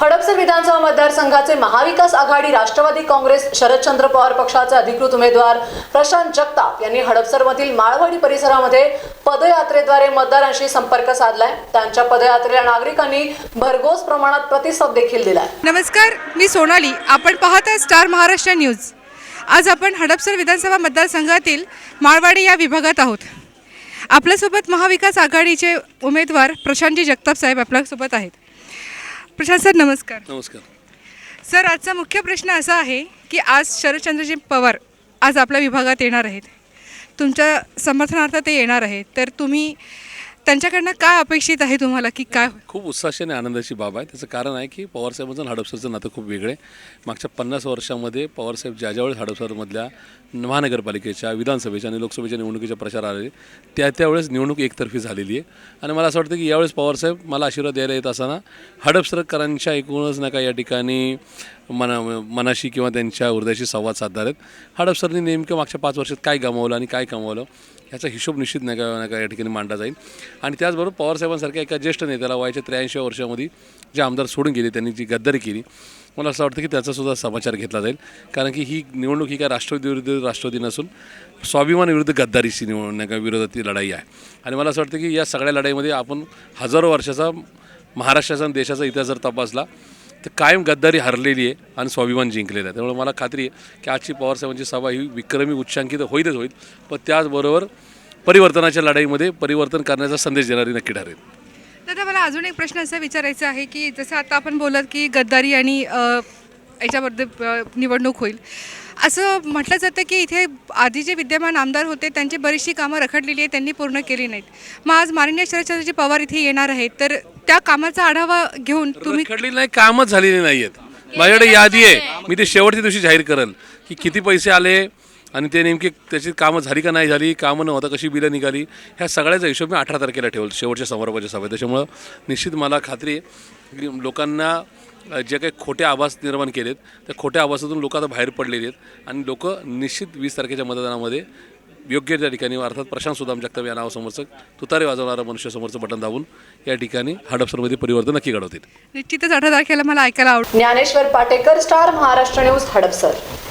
हडपसर विधानसभा मतदारसंघाचे महाविकास आघाडी राष्ट्रवादी काँग्रेस शरदचंद्र पवार पक्षाचे अधिकृत उमेदवार प्रशांत जगताप यांनी हडपसरमधील माळवाडी परिसरामध्ये पदयात्रेद्वारे मतदारांशी संपर्क साधलाय. त्यांच्या पदयात्रेला नागरिकांनी भरघोस प्रमाणात प्रतिसाद देखील दिलाय. नमस्कार मी सोनाली. आपण पाहत आहे स्टार महाराष्ट्र न्यूज. आज आपण हडपसर विधानसभा मतदारसंघातील माळवाडी या विभागात आहोत. आपल्यासोबत महाविकास आघाडीचे उमेदवार प्रशांतजी जगताप साहेब आपल्यासोबत आहेत. प्रशांत सर नमस्कार. नमस्कार. सर आजचा मुख्य प्रश्न असा आहे की आज शरदचंद्रजी पवार आज आपल्या विभागात येणार आहेत. तुमच्या समर्थनार्थ ते येणार आहेत. तर तुम्ही त्यांच्याकडनं काय अपेक्षित आहे तुम्हाला की काय? खूप उत्साहाची आणि आनंदाची बाब आहे. त्याचं कारण आहे की पवारसाहेबांचं आणि हडपसरचं नातं खूप वेगळं आहे. मागच्या पन्नास वर्षामध्ये पवारसाहेब ज्या ज्यावेळेस हडपसरमधल्या महानगरपालिकेच्या विधानसभेच्या आणि लोकसभेच्या निवडणुकीच्या प्रचार आले त्या त्यावेळेस निवडणूक एकतर्फी झालेली आहे. आणि मला असं वाटतं की यावेळेस पवारसाहेब मला आशीर्वाद द्यायला येत असताना हडपसरकरांच्या एकूणच नका या ठिकाणी. मना मनाशी किंवा त्यांच्या हृदयाशी संवाद साधणार. आहेत हडपसरनी नेमकं मागच्या पाच वर्षात काय गमावलं आणि काय कमावलं ह्याचा हिशोब निश्चित नका नका या ठिकाणी मांडला जाईल. आणि त्याचबरोबर पवारसाहेबांसारख्या एका ज्येष्ठ नेत्याला वयाच्या त्र्याऐंशी वर्षामध्ये जे आमदार सोडून गेले त्यांनी जी गद्दारी केली मला असं वाटतं की त्याचासुद्धा समाचार घेतला जाईल. कारण की ही निवडणूक ही काय राष्ट्रवादी विरुद्ध राष्ट्रवादी नसून स्वाभिमान विरुद्ध गद्दारीची निवडणूक विरोधातील लढाई आहे. आणि मला असं वाटतं की या सगळ्या लढाईमध्ये आपण हजारो वर्षाचा महाराष्ट्राचा आणि देशाचा इतिहास जर तपासला तर कायम गद्दारी हरलेली आहे आणि स्वाभिमान जिंकलेलं आहे. त्यामुळे मला खात्री आहे की आजची पवारसाहेबांची सभा ही विक्रमी उच्चांकित होईलच होईल पण त्याचबरोबर परिवर्तनाच्या लढाईमध्ये परिवर्तन करण्याचा संदेश देणारी नक्की ठरेल दादा मला अजून एक प्रश्न असा विचारायचा आहे की जसं आता आपण बोलत की गद्दारी आणि याच्यामध्ये निवडणूक होईल. असं म्हटलं जातं की इथे आधी जे विद्यमान आमदार होते त्यांची बरीचशी कामं रखडलेली आहेत त्यांनी पूर्ण केली नाहीत. मग आज माननीय शरदचंद्रजी पवार इथे येणार आहेत तर त्या कामाचा आढावा घेऊन तुम्ही रखडलेली नाही कामच झालेली नाही आहेत माझ्याकडे यादी आहे. मी ते शेवटच्या दिवशी जाहीर करेल की किती पैसे आले आणि ते नेमके त्याची कामं झाली का नाही झाली कामं न होता कशी बिलं निघाली ह्या सगळ्याचा हिशोब मी अठरा तारखेला ठेवलं शेवटच्या समारोपाच्या सभेत. त्याच्यामुळं निश्चित मला खात्री आहे की लोकांना जे काही खोटे आभास निर्माण केलेत त्या खोट्या आभासातून लोक आता बाहेर पडलेली आहेत आणि लोक निश्चित वीस तारखेच्या मतदानामध्ये योग्य त्या ठिकाणी अर्थात प्रशांत सुदाम जगताप या नावासमोरचं तुतारे वाजवणारं मनुष्यासमोरचं बटन दाबून या ठिकाणी हडपसरमध्ये परिवर्तन नक्की घडवतील. निश्चितच अठरा तारखेला मला ऐकायला आवडेल. Dnyaneshwar Patekar star Maharashtra news Hadapsar.